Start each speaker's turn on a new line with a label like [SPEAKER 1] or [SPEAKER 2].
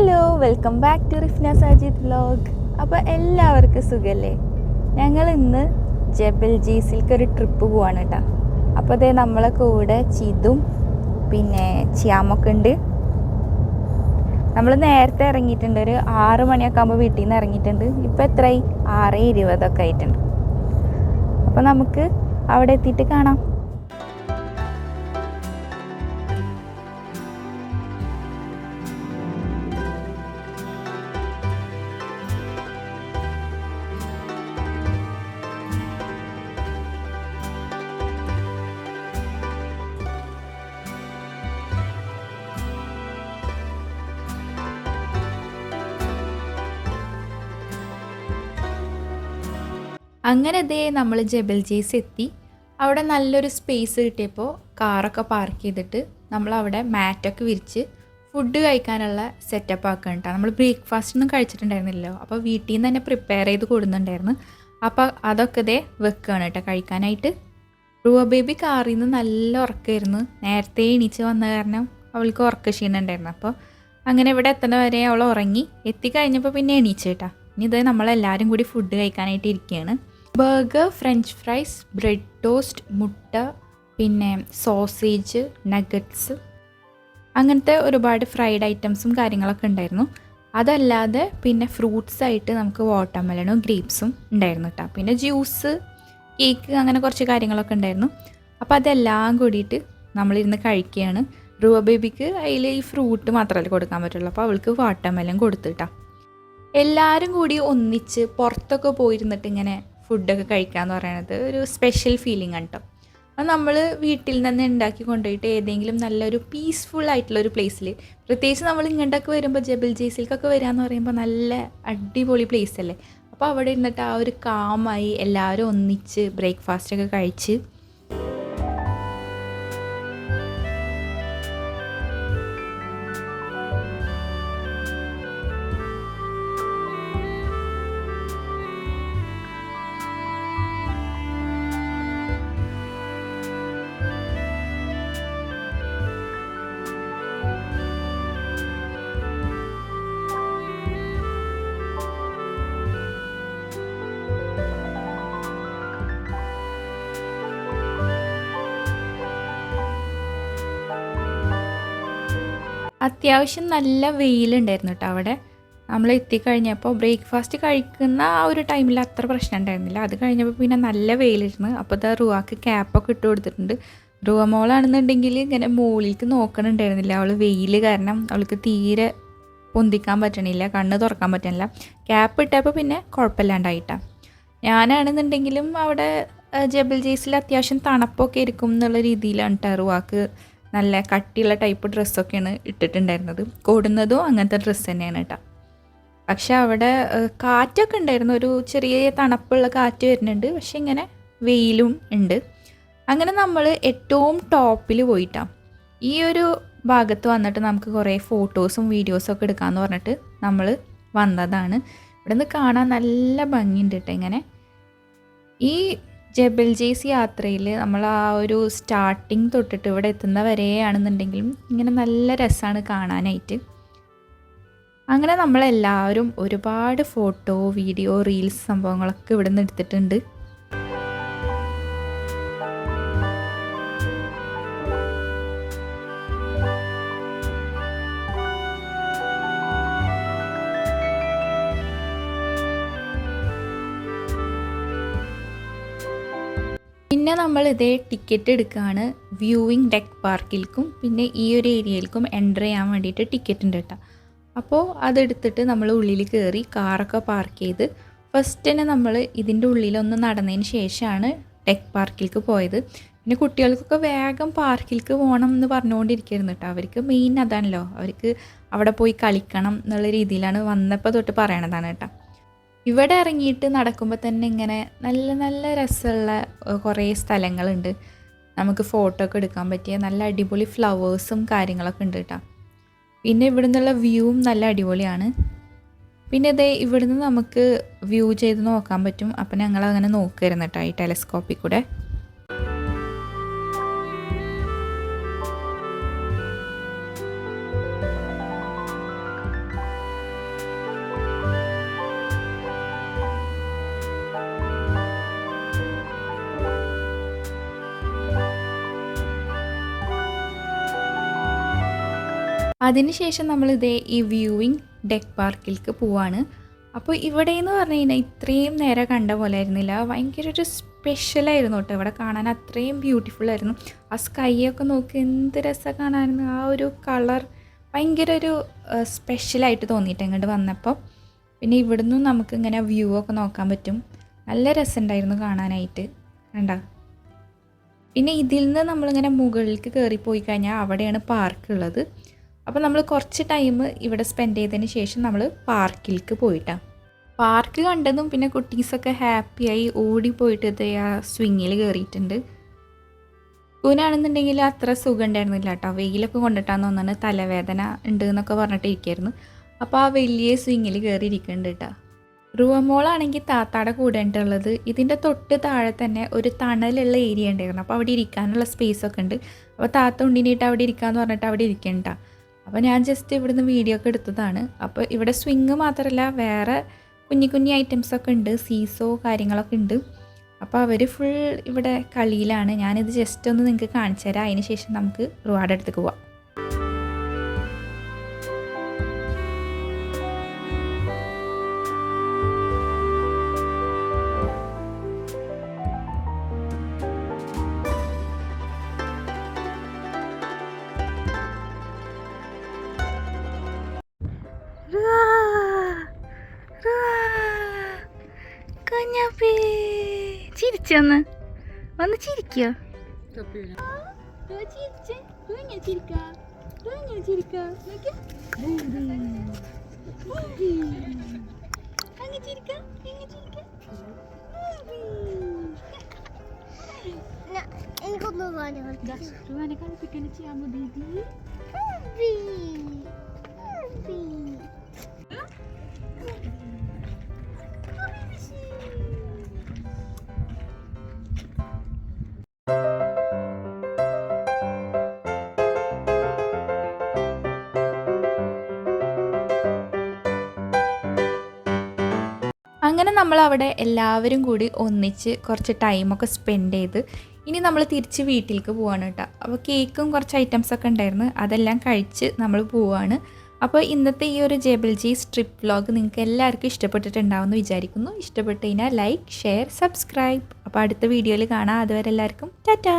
[SPEAKER 1] Hello welcome back to Rifna Sajid vlog അപ്പോൾ എല്ലാവർക്കും സുഖല്ലേ? ഞങ്ങൾ ഇന്ന് ജബൽ ജീസിൽക്ക് ഒരു ട്രിപ്പ് പോവാണ് കേട്ടോ അപ്പോൾ അതേ നമ്മളെ കൂടെ ചിതും പിന്നെ ചിയാമൊക്കെ ഉണ്ട്. നമ്മൾ നേരത്തെ ഇറങ്ങിയിട്ടുണ്ട്. ഒരു ആറ് മണിയൊക്കെ ആകുമ്പോൾ വീട്ടിൽ നിന്ന് ഇറങ്ങിയിട്ടുണ്ട്. ഇപ്പോൾ എത്രയായി ആറ് ഇരുപതൊക്കെ ആയിട്ടുണ്ട്. അപ്പോൾ നമുക്ക് അവിടെ എത്തിയിട്ട് കാണാം. അങ്ങനെ ദേ നമ്മൾ ജബൽ ജേസ് എത്തി. അവിടെ നല്ലൊരു സ്പേസ് കിട്ടിയപ്പോൾ കാറൊക്കെ പാർക്ക് ചെയ്തിട്ട് നമ്മൾ അവിടെ മാറ്റൊക്കെ വിരിച്ച് ഫുഡ് കഴിക്കാനുള്ള സെറ്റപ്പ് ആക്കാൻ കേട്ടോ നമ്മൾ ബ്രേക്ക്ഫാസ്റ്റ് ഒന്നും കഴിച്ചിട്ടുണ്ടായിരുന്നില്ലല്ലോ. അപ്പോൾ വീട്ടിൽ നിന്ന് തന്നെ പ്രിപ്പയർ ചെയ്ത് കൊടുക്കുന്നുണ്ടായിരുന്നു അപ്പോൾ അതൊക്കെ ഇതേ വെക്കുകയാണ് കേട്ടോ കഴിക്കാനായിട്ട് റൂവ ബേബി കാറിൽ നിന്ന് നല്ല ഉറക്കമായിരുന്നു നേരത്തെ എണീച്ച് വന്ന കാരണം അവൾക്ക് ഉറക്ക ക്ഷീണുണ്ടായിരുന്നു. അപ്പോൾ അങ്ങനെ ഇവിടെ എത്തുന്ന വരെ അവൾ ഉറങ്ങി. എത്തിക്കഴിഞ്ഞപ്പോൾ പിന്നെ എണീച്ച് കേട്ടാ ഇനി ഇത് നമ്മളെല്ലാവരും കൂടി ഫുഡ് കഴിക്കാനായിട്ട് ഇരിക്കുകയാണ് burger french fries bread toast മുട്ട പിന്നെ സോസേജ് നഗറ്റ്സ്. അങ്ങനത്തെ ഒരുപാട് ഫ്രൈഡ് ഐറ്റംസും കാര്യങ്ങളൊക്കെ ഉണ്ടായിരുന്നു. അതല്ലാതെ പിന്നെ ഫ്രൂട്ട്സ് ആയിട്ട് നമുക്ക് വാട്ടർമെലണും ഗ്രേപ്സും ഉണ്ടായിരുന്നു കേട്ടോ. പിന്നെ ജ്യൂസ് കേക്ക് അങ്ങനെ കുറച്ച് കാര്യങ്ങളൊക്കെ ഉണ്ടായിരുന്നു. അപ്പോൾ അതെല്ലാം കൂടിയിട്ട് നമ്മളിരുന്ന് കഴിക്കുകയാണ്. റൂവ ബേബിക്ക് അതിൽ ഈ ഫ്രൂട്ട് മാത്രമല്ലേ കൊടുക്കാൻ പറ്റുള്ളൂ. അപ്പോൾ അവൾക്ക് വാട്ടർമെലൻ കൊടുത്തിട്ടാ എല്ലാവരും കൂടി ഒന്നിച്ച് പുറത്തൊക്കെ പോയിരുന്നിട്ട് ഇങ്ങനെ ഫുഡൊക്കെ കഴിക്കുക എന്ന് പറയുന്നത് ഒരു സ്പെഷ്യൽ ഫീലിംഗ് ആണ് കേട്ടോ അത് നമ്മൾ വീട്ടിൽ നിന്ന് ഉണ്ടാക്കി കൊണ്ടുപോയിട്ട് ഏതെങ്കിലും നല്ലൊരു പീസ്ഫുൾ ആയിട്ടുള്ള ഒരു പ്ലേസിൽ പ്രത്യേകിച്ച് നമ്മൾ ഇങ്ങോട്ടൊക്കെ വരുമ്പോൾ ജബൽ ജേസിൽക്കൊക്കെ വരിക എന്ന് പറയുമ്പോൾ നല്ല അടിപൊളി പ്ലേസ് അല്ലേ? അപ്പോൾ അവിടെ ഇരുന്നിട്ട് ആ ഒരു കാമായി എല്ലാവരും ഒന്നിച്ച് ബ്രേക്ക്ഫാസ്റ്റൊക്കെ കഴിച്ച് അത്യാവശ്യം നല്ല വെയിലുണ്ടായിരുന്നു കേട്ടോ അവിടെ. നമ്മൾ എത്തിക്കഴിഞ്ഞപ്പോൾ ബ്രേക്ക്ഫാസ്റ്റ് കഴിക്കുന്ന ആ ഒരു ടൈമിൽ അത്ര പ്രശ്നം ഉണ്ടായിരുന്നില്ല. അത് കഴിഞ്ഞപ്പോൾ പിന്നെ നല്ല വെയിലിരുന്ന് അപ്പോൾ ഇതാ റുവാക്ക് ക്യാപ്പൊക്കെ ഇട്ട് കൊടുത്തിട്ടുണ്ട്. റുവ മോളാണെന്നുണ്ടെങ്കിൽ ഇങ്ങനെ മുകളിലേക്ക് നോക്കണുണ്ടായിരുന്നില്ല. അവൾ വെയിൽ കാരണം അവൾക്ക് തീരെ പൊന്തിക്കാൻ പറ്റണില്ല കണ്ണ് തുറക്കാൻ പറ്റണില്ല. ക്യാപ്പ് ഇട്ടപ്പോൾ പിന്നെ കുഴപ്പമില്ലാണ്ടായിട്ടാണ് ഞാനാണെന്നുണ്ടെങ്കിലും അവിടെ ജബൽ ജെയ്സിൽ അത്യാവശ്യം തണുപ്പൊക്കെ ഇരിക്കും എന്നുള്ള രീതിയിലാണ് കേട്ടോ റുവാക്ക് നല്ല കട്ടിയുള്ള ടൈപ്പ് ഡ്രസ്സൊക്കെയാണ് ഇട്ടിട്ടുണ്ടായിരുന്നത്. കൂടുന്നതും അങ്ങനത്തെ ഡ്രസ്സ് തന്നെയാണ് കേട്ടോ പക്ഷെ അവിടെ കാറ്റൊക്കെ ഉണ്ടായിരുന്നു. ഒരു ചെറിയ തണുപ്പുള്ള കാറ്റ് വരുന്നുണ്ട്. പക്ഷെ ഇങ്ങനെ വെയിലും ഉണ്ട്. അങ്ങനെ നമ്മൾ ഏറ്റവും ടോപ്പിൽ പോയിട്ടാണ് ഈ ഒരു ഭാഗത്ത് വന്നിട്ട് നമുക്ക് കുറേ ഫോട്ടോസും വീഡിയോസും ഒക്കെ എടുക്കാമെന്ന് പറഞ്ഞിട്ട് നമ്മൾ വന്നതാണ്. ഇവിടെ നിന്ന് കാണാൻ നല്ല ഭംഗിയുണ്ട് കേട്ടോ ഇങ്ങനെ. ഈ ജബൽ ജേസ് യാത്രയിൽ നമ്മൾ ആ ഒരു സ്റ്റാർട്ടിങ് തൊട്ടിട്ട് ഇവിടെ എത്തുന്ന വരെയാണെന്നുണ്ടെങ്കിലും ഇങ്ങനെ നല്ല രസമാണ് കാണാനായിട്ട്. അങ്ങനെ നമ്മളെല്ലാവരും ഒരുപാട് ഫോട്ടോ വീഡിയോ റീൽസ് സംഭവങ്ങളൊക്കെ ഇവിടെ നിന്ന് എടുത്തിട്ടുണ്ട്. പിന്നെ നമ്മൾ ഇതേ ടിക്കറ്റ് എടുക്കുകയാണ് വ്യൂവിങ് ഡെക്ക് പാർക്കിൽക്കും പിന്നെ ഈ ഒരു ഏരിയയിൽക്കും എന്റർ ചെയ്യാൻ വേണ്ടിയിട്ട് ടിക്കറ്റ് ഉണ്ട് കേട്ടോ അപ്പോൾ അതെടുത്തിട്ട് നമ്മൾ ഉള്ളിൽ കയറി കാറൊക്കെ പാർക്ക് ചെയ്ത് ഫസ്റ്റ് തന്നെ നമ്മൾ ഇതിന്റെ ഉള്ളിലൊന്ന് നടന്നതിന് ശേഷമാണ് ടെക് പാർക്കിൽക്ക് പോയത്. പിന്നെ കുട്ടികൾക്കൊക്കെ വേഗം പാർക്കിൽക്ക് പോകണം എന്ന് പറഞ്ഞുകൊണ്ടിരിക്കുന്നു കേട്ടോ അവർക്ക് മെയിൻ അതാണല്ലോ. അവർക്ക് അവിടെ പോയി കളിക്കണം എന്നുള്ള രീതിയിലാണ് വന്നപ്പോൾ തൊട്ട് പറയണതാണ് കേട്ടോ ഇവിടെ ഇറങ്ങിയിട്ട് നടക്കുമ്പോൾ തന്നെ ഇങ്ങനെ നല്ല നല്ല രസമുള്ള കുറേ സ്ഥലങ്ങളുണ്ട്. നമുക്ക് ഫോട്ടോ ഒക്കെ എടുക്കാൻ പറ്റിയ നല്ല അടിപൊളി ഫ്ലവേഴ്സും കാര്യങ്ങളൊക്കെ ഉണ്ട് കേട്ടോ പിന്നെ ഇവിടെ നിന്നുള്ള വ്യൂവും നല്ല അടിപൊളിയാണ്. പിന്നെ ഇതേ ഇവിടുന്ന് നമുക്ക് വ്യൂ ചെയ്ത് നോക്കാൻ പറ്റും. അപ്പം ഞങ്ങൾ അങ്ങനെ നോക്കുമായിരുന്നു കേട്ടോ ഈ ടെലസ്കോപ്പിൽ കൂടെ. അതിനുശേഷം നമ്മൾ ഇതേ ഈ വ്യൂവിങ് ഡെക്ക് പാർക്കിലേക്ക് പോവാണ്. അപ്പോൾ ഇവിടെ എന്ന് പറഞ്ഞു കഴിഞ്ഞാൽ ഇത്രയും നേരം കണ്ട പോലെ ആയിരുന്നില്ല ഭയങ്കര ഒരു സ്പെഷ്യലായിരുന്നു കേട്ടോ. ഇവിടെ കാണാൻ അത്രയും ബ്യൂട്ടിഫുൾ ആയിരുന്നു. ആ സ്കൈയൊക്കെ നോക്കി എന്ത് രസം കാണാമായിരുന്നു ആ ഒരു കളർ ഭയങ്കര ഒരു സ്പെഷ്യലായിട്ട് തോന്നിയിട്ട് ഇങ്ങോട്ട് വന്നപ്പോൾ പിന്നെ ഇവിടുന്ന് നമുക്ക് ഇങ്ങനെ വ്യൂ ഒക്കെ നോക്കാൻ പറ്റും. നല്ല രസമുണ്ടായിരുന്നു കാണാനായിട്ട്. കണ്ട? പിന്നെ ഇതിൽ നിന്ന് നമ്മളിങ്ങനെ മുകളിലേക്ക് കയറിപ്പോയി കഴിഞ്ഞാൽ അവിടെയാണ് പാർക്ക് ഉള്ളത്. അപ്പോൾ നമ്മൾ കുറച്ച് ടൈം ഇവിടെ സ്പെൻഡ് ചെയ്തതിന് ശേഷം നമ്മൾ പാർക്കിലേക്ക് പോയിട്ടാണ് പാർക്ക് കണ്ടതും പിന്നെ കുട്ടീസൊക്കെ ഹാപ്പിയായി ഓടിപ്പോയിട്ട് ആ സ്വിങ്ങിൽ കയറിയിട്ടുണ്ട് കൂനാണെന്നുണ്ടെങ്കിൽ അത്ര സുഖം ഉണ്ടായിരുന്നില്ല കേട്ടോ വെയിലൊക്കെ കൊണ്ടിട്ടാന്ന് തോന്നുന്നു. തലവേദന ഉണ്ട് എന്നൊക്കെ പറഞ്ഞിട്ട് ഇരിക്കായിരുന്നു അപ്പോൾ ആ വലിയ സ്വിങ്ങിൽ കയറി ഇരിക്കുന്നുണ്ട് കേട്ടോ. റൂമോളാണെങ്കിൽ താത്താടെ കൂടെ ഉള്ളത്. ഇതിന്റെ തൊട്ട് താഴെ തന്നെ ഒരു തണലുള്ള ഏരിയ ഉണ്ടായിരുന്നു. അപ്പോൾ അവിടെ ഇരിക്കാനുള്ള സ്പേസ് ഒക്കെ ഉണ്ട്. അപ്പോൾ താത്ത ഉണ്ടിനിട്ട് അവിടെ ഇരിക്കാമെന്ന് പറഞ്ഞിട്ട് അവിടെ ഇരിക്കണ്ട അപ്പോൾ ഞാൻ ജസ്റ്റ് ഇവിടുന്ന് വീഡിയോ ഒക്കെ എടുത്തതാണ്. അപ്പോൾ ഇവിടെ സ്വിങ് മാത്രമല്ല വേറെ കുഞ്ഞി കുഞ്ഞി ഐറ്റംസ് ഒക്കെ ഉണ്ട്. സീസോ കാര്യങ്ങളൊക്കെ ഉണ്ട്. അപ്പോൾ അവർ ഫുൾ ഇവിടെ കളിയിലാണ്. ഞാനിത് ജസ്റ്റ് ഒന്ന് നിങ്ങൾക്ക് കാണിച്ചു തരാം അതിന് ശേഷം നമുക്ക് റിവാർഡ് എടുത്തേക്ക് പോവാം. ചിരിച്ചൊന്ന് ഒന്ന് ചിരിക്കോ
[SPEAKER 2] എനിക്കൊന്നും
[SPEAKER 1] കളിപ്പിക്കാൻ ചെയ്യാൻ മതി അങ്ങനെ നമ്മൾ അവിടെ എല്ലാവരും കൂടി ഒന്നിച്ച് കുറച്ച് ടൈമൊക്കെ സ്പെൻഡ് ചെയ്ത് ഇനി നമ്മൾ തിരിച്ച് വീട്ടിലേക്ക് പോവാണ് കേട്ടോ. അപ്പോൾ കേക്കും കുറച്ച് ഐറ്റംസ് ഒക്കെ ഉണ്ടായിരുന്നു. അതെല്ലാം കഴിച്ച് നമ്മൾ പോവാണ്. അപ്പോൾ ഇന്നത്തെ ഈ ഒരു ജേബിൾ ജി സ്ട്രിപ്പ് വ്ലോഗ് നിങ്ങൾക്ക് എല്ലാവർക്കും ഇഷ്ടപ്പെട്ടിട്ടുണ്ടാവുമെന്ന് വിചാരിക്കുന്നു. ഇഷ്ടപ്പെട്ട് കഴിഞ്ഞാൽ ലൈക്ക് ഷെയർ സബ്സ്ക്രൈബ് അപ്പോൾ അടുത്ത വീഡിയോയിൽ കാണാം. അതുവരെ എല്ലാവർക്കും ടാറ്റാ!